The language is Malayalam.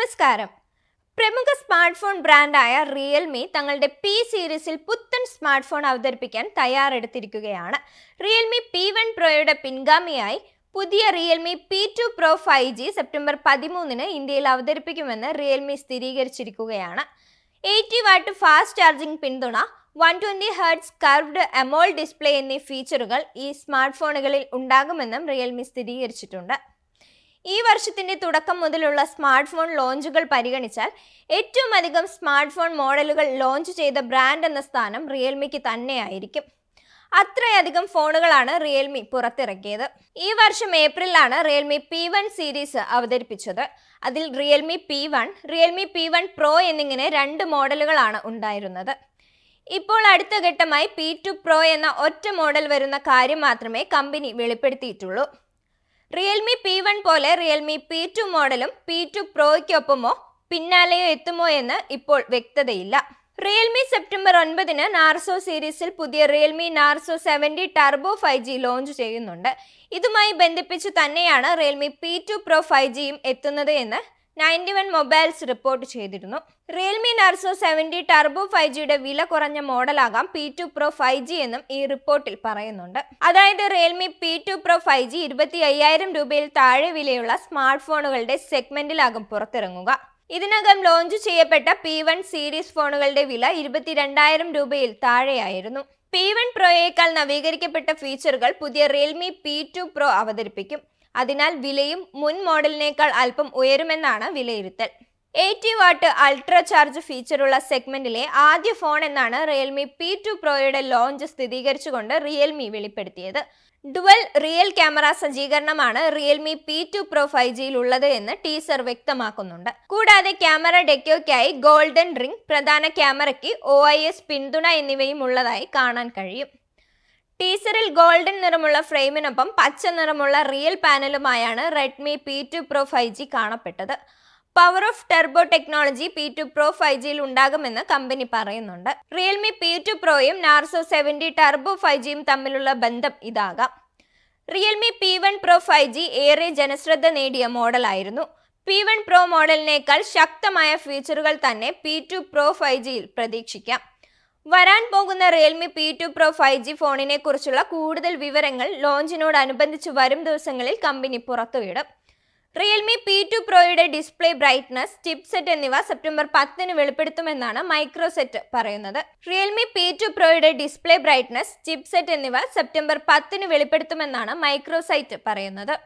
നമസ്കാരം. പ്രമുഖ സ്മാർട്ട് ഫോൺ ബ്രാൻഡായ റിയൽമി തങ്ങളുടെ പി സീരീസിൽ പുത്തൻ സ്മാർട്ട് ഫോൺ അവതരിപ്പിക്കാൻ തയ്യാറെടുത്തിരിക്കുകയാണ്. റിയൽമി പി വൺ പ്രോയുടെ പിൻഗാമിയായി പുതിയ Realme P two Pro five G September പതിമൂന്നിന് ഇന്ത്യയിൽ അവതരിപ്പിക്കുമെന്ന് റിയൽമി സ്ഥിരീകരിച്ചിരിക്കുകയാണ്. എയ്റ്റി വാട്ട് ഫാസ്റ്റ് ചാർജിംഗ് പിന്തുണ one twenty hertz curved AMOLED display എന്നീ ഫീച്ചറുകൾ ഈ സ്മാർട്ട് ഫോണുകളിൽ ഉണ്ടാകുമെന്നും റിയൽമി സ്ഥിരീകരിച്ചിട്ടുണ്ട്. ഈ വർഷത്തിന്റെ തുടക്കം മുതലുള്ള സ്മാർട്ട് ഫോൺ ലോഞ്ചുകൾ പരിഗണിച്ചാൽ ഏറ്റവും അധികം സ്മാർട്ട് ഫോൺ മോഡലുകൾ ലോഞ്ച് ചെയ്ത ബ്രാൻഡ് എന്ന സ്ഥാനം റിയൽമിക്ക് തന്നെയായിരിക്കും. അത്രയധികം ഫോണുകളാണ് റിയൽമി പുറത്തിറക്കിയത്. ഈ വർഷം ഏപ്രിലാണ് റിയൽമി പി വൺ സീരീസ് അവതരിപ്പിച്ചത്. അതിൽ Realme P one Realme P one Pro എന്നിങ്ങനെ രണ്ട് മോഡലുകളാണ് ഉണ്ടായിരുന്നത്. ഇപ്പോൾ അടുത്ത ഘട്ടമായി പി ടു പ്രോ എന്ന ഒറ്റ മോഡൽ വരുന്ന കാര്യം മാത്രമേ കമ്പനി വെളിപ്പെടുത്തിയിട്ടുള്ളൂ. റിയൽമി പി പോലെ റിയൽമി പി ടു മോഡലും പി ടു പ്രോയ്ക്കൊപ്പമോ പിന്നാലെയോ എത്തുമോ എന്ന് ഇപ്പോൾ വ്യക്തതയില്ല. റിയൽമി സെപ്റ്റംബർ ഒൻപതിന് നാർസോ സീരീസിൽ പുതിയ Realme Narzo seventy turbo five G launch ചെയ്യുന്നുണ്ട്. ഇതുമായി ബന്ധിപ്പിച്ച് തന്നെയാണ് Realme P two Pro five ജിയും എത്തുന്നത് എന്ന് നയന്റി വൺ മൊബൈൽസ് റിപ്പോർട്ട് ചെയ്തിരുന്നു. Realme Narzo seventy turbo five ജിയുടെ വില കുറഞ്ഞ മോഡലാകാം P two Pro five G എന്നും ഈ റിപ്പോർട്ടിൽ പറയുന്നുണ്ട്. അതായത് Realme P two Pro five G ഇരുപത്തി അയ്യായിരം രൂപയിൽ താഴെ വിലയുള്ള സ്മാർട്ട് ഫോണുകളുടെ സെഗ്മെന്റിലാകും പുറത്തിറങ്ങുക. ഇതിനകം ലോഞ്ച് ചെയ്യപ്പെട്ട പി വൺ സീരീസ് ഫോണുകളുടെ വില ഇരുപത്തിരണ്ടായിരം രൂപയിൽ താഴെയായിരുന്നു. പി വൺ പ്രോയേക്കാൾ നവീകരിക്കപ്പെട്ട ഫീച്ചറുകൾ പുതിയ റിയൽമി പി ടു പ്രോ അവതരിപ്പിക്കും. അതിനാൽ വിലയും മുൻ മോഡലിനേക്കാൾ അല്പം ഉയരുമെന്നാണ് വിലയിരുത്തൽ. എയ്റ്റി വാട്ട് അൾട്രാ ചാർജ് ഫീച്ചറുള്ള സെഗ്മെന്റിലെ ആദ്യ ഫോൺ എന്നാണ് റിയൽമി പി ടു പ്രോയുടെ ലോഞ്ച് സ്ഥിരീകരിച്ചുകൊണ്ട് റിയൽമി വെളിപ്പെടുത്തിയത്. Dual rear camera സജ്ജീകരണമാണ് Realme P two Pro five ജിയിൽ ഉള്ളത് എന്ന് ടീസർ വ്യക്തമാക്കുന്നുണ്ട്. കൂടാതെ ക്യാമറ ഡെക്കോയ്ക്കായി ഗോൾഡൻ റിംഗ് പ്രധാന ക്യാമറയ്ക്ക് ഒ പിന്തുണ എന്നിവയും ഉള്ളതായി കാണാൻ കഴിയും. ടീസറിൽ ഗോൾഡൻ നിറമുള്ള ഫ്രെയിമിനൊപ്പം പച്ച നിറമുള്ള rear പാനലുമായാണ് Redmi P two pro five G കാണപ്പെട്ടത്. Power of turbo technology P two pro five ജിയിൽ ഉണ്ടാകുമെന്ന് കമ്പനി പറയുന്നുണ്ട്. റിയൽമി പി ടു പ്രോയും നാർസോ സെവന്റി ടെർബോ ഫൈവ് ജിയും തമ്മിലുള്ള ബന്ധം ഇതാകാം. Realme P one pro five G ഏറെ ജനശ്രദ്ധ നേടിയ മോഡലായിരുന്നു. പി വൺ പ്രോ മോഡലിനേക്കാൾ ശക്തമായ ഫീച്ചറുകൾ തന്നെ പി ടു പ്രോ ഫൈവ് ജിയിൽ പ്രതീക്ഷിക്കാം. വരാൻ പോകുന്ന Realme P two Pro five G ഫോണിനെ കുറിച്ചുള്ള കൂടുതൽ വിവരങ്ങൾ ലോഞ്ചിനോടനുബന്ധിച്ച് വരും ദിവസങ്ങളിൽ കമ്പനി പുറത്തുവിടും. റിയൽമി പി ടു പ്രോയുടെ ഡിസ്പ്ലേ ബ്രൈറ്റ്നസ് ചിപ്സെറ്റ് എന്നിവ സെപ്റ്റംബർ പത്തിന് വെളിപ്പെടുത്തുമെന്നാണ് മൈക്രോസെറ്റ് പറയുന്നത്. റിയൽമി പി ടു പ്രോയുടെ ഡിസ്പ്ലേ ബ്രൈറ്റ്നസ് ചിപ്സെറ്റ് എന്നിവ സെപ്റ്റംബർ പത്തിന് വെളിപ്പെടുത്തുമെന്നാണ് മൈക്രോസൈറ്റ് പറയുന്നത്.